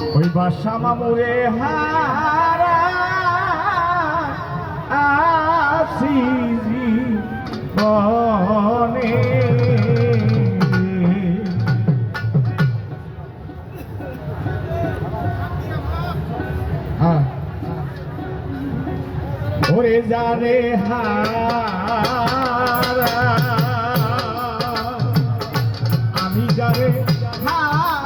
ওই বাসা মামুরে হারা আসি জীবনে হ্যাঁ। ওরে জানে হারা। আমি যারে হারাইয়াছি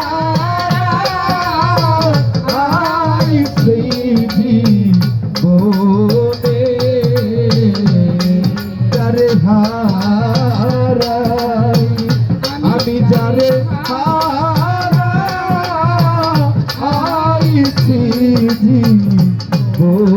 জীবনে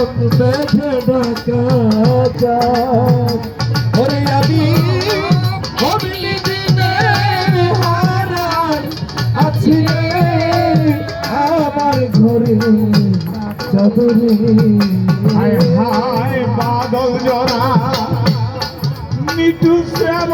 শ্রাবণ মেঘে ডাকা চা ওরে আমি অগ্নি দিনে হারাই আছি আমার বাদল জরা নিটু শ্যাম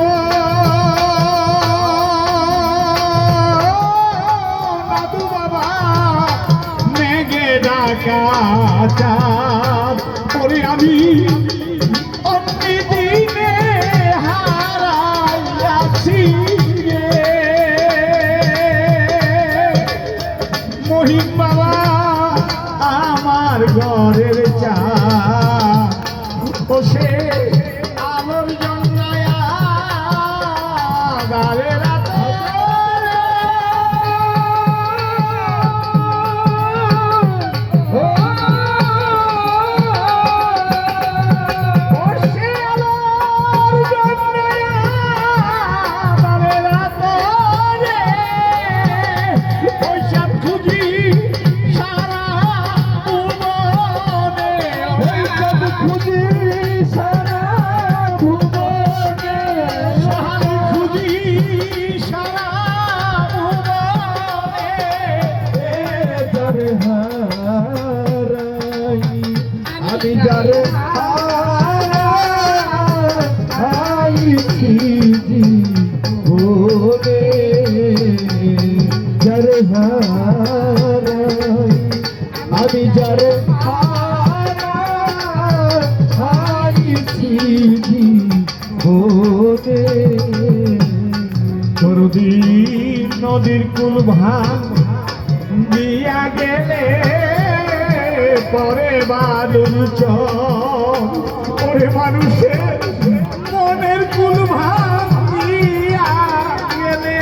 চাঁদ পরে আমি মহিম বাবা আমার ঘরের চা ও সে যারে জীবনে যারে আমি যারে দরদি নদীর কুল ভাঙ দিয়া গেলে পরে মানুষ ওরে মানুষের মনের কুল ভাঙিয়া গেলে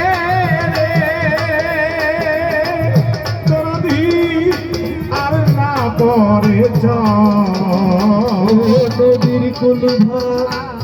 আর না পরে নদীর কুল ভাঙিয়া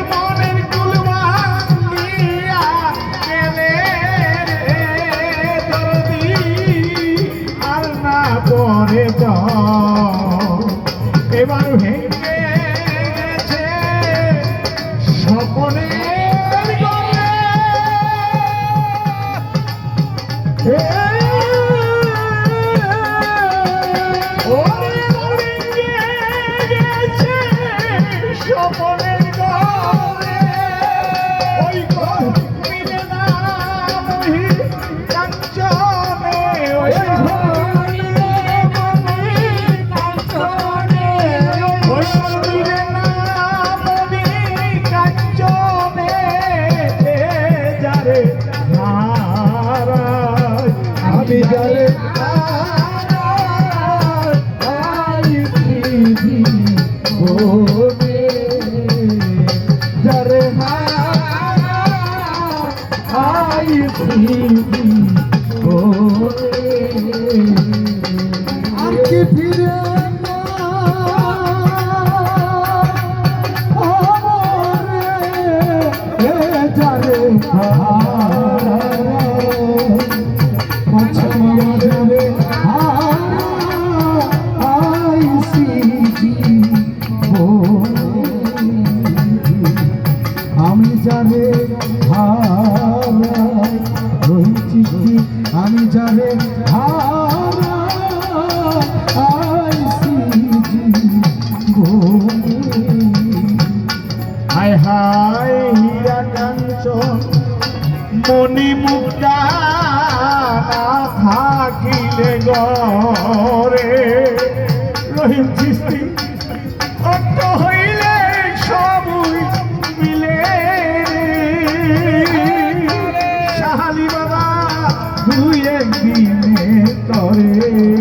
Yeah. আর কি ফিরে আমি যাবে হায় হায় হীরা কাঞ্চন মণি মুক্তা থাকিলে গরে রহিম সৃষ্টি, অট্ট হইলে সবই মিলে। সাহালি বাবা, দুই একদিনে করে